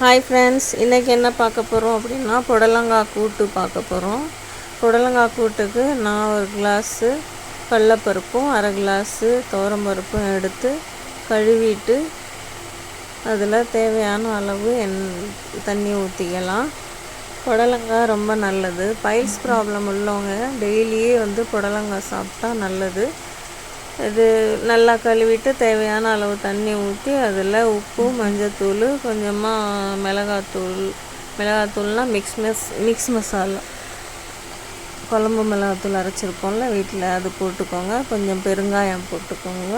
Hi friends இன்றைக்கி என்ன பார்க்க போகிறோம் அப்படின்னா புடலங்காய் கூட்டு பார்க்க போகிறோம் புடலங்காய் கூட்டுக்கு நான் ஒரு கிளாஸு கடலப்பருப்பும் அரை கிளாஸு துவரம்பருப்பும் எடுத்து கழுவிட்டு அதில் தேவையான அளவு எண் தண்ணி ஊற்றிக்கலாம் புடலங்காய் ரொம்ப நல்லது. பைல்ஸ் ப்ராப்ளம் உள்ளவங்க டெய்லியே வந்து புடலங்காய் சாப்பிட்டா நல்லது. இது நல்லா கழுவிட்டு தேவையான அளவு தண்ணி ஊற்றி அதில் உப்பு மஞ்சத்தூள் கொஞ்சமாக மிளகாத்தூள் மிளகாத்தூள்னால் மிக்ஸ் மிஸ் மிக்ஸ் மசாலா குழம்பு மிளகாத்தூள் அரைச்சிருப்போம்ல வீட்டில் அது போட்டுக்கோங்க. கொஞ்சம் பெருங்காயம் போட்டுக்கோங்க.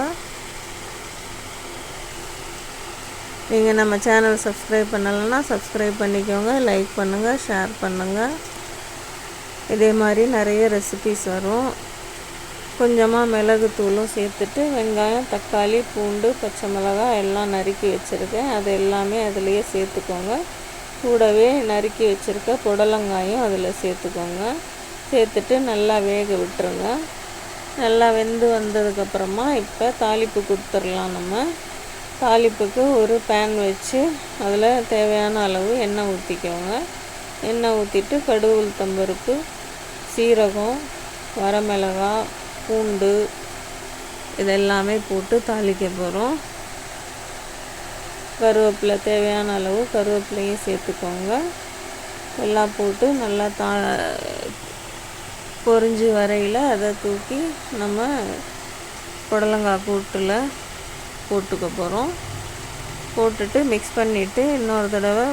நீங்கள் நம்ம சேனல் சப்ஸ்கிரைப் பண்ணலைன்னா சப்ஸ்கிரைப் பண்ணிக்கோங்க லைக் பண்ணுங்கள் ஷேர் பண்ணுங்கள் இதே மாதிரி நிறைய ரெசிபிஸ் வரும். கொஞ்சமாக மிளகுத்தூளும் சேர்த்துட்டு வெங்காயம் தக்காளி பூண்டு பச்சை மிளகாய் எல்லாம் நறுக்கி வச்சுருக்கேன். அது எல்லாமே அதிலையே சேர்த்துக்கோங்க. கூடவே நறுக்கி வச்சுருக்க புடலங்காயும் அதில் சேர்த்துக்கோங்க. சேர்த்துட்டு நல்லா வேக விட்டுருங்க. நல்லா வெந்து வந்ததுக்கப்புறமா இப்போ தாளிப்பு கொடுத்துடலாம் நம்ம. தாளிப்புக்கு ஒரு பேன் வச்சு அதில் தேவையான அளவு எண்ணெய் ஊற்றிக்கோங்க எண்ணெய் ஊற்றிட்டு கடுகு உளுத்தம்பருப்பு சீரகம் வரமிளகாய் பூண்டு இதெல்லாமே போட்டு தாளிக்க போகிறோம் கருவேப்பிலை தேவையான அளவு கருவேப்பிலையும் சேர்த்துக்கோங்க. எல்லாம் போட்டு நல்லா தா பொறிஞ்சு வரையில் அதை தூக்கி நம்ம புடலங்காய் கூட்டில் போட்டுக்க போகிறோம் போட்டுட்டு மிக்ஸ் பண்ணிவிட்டு இன்னொரு தடவை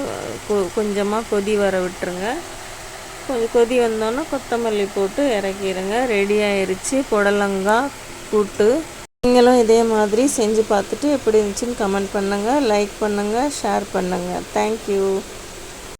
கொ கொஞ்சமாக கொதி வர விட்டுருங்க. கொஞ்சம் கொதி வந்தோன்னே கொத்தமல்லி போட்டு இறக்கிடுங்க. ரெடி ஆயிடுச்சு புடலங்காய் கூட்டு. நீங்களும் இதே மாதிரி செஞ்சு பார்த்துட்டு எப்படி இருந்துச்சுன்னு கமெண்ட் பண்ணுங்கள் லைக் பண்ணுங்கள் ஷேர் பண்ணுங்கள் தேங்க்யூ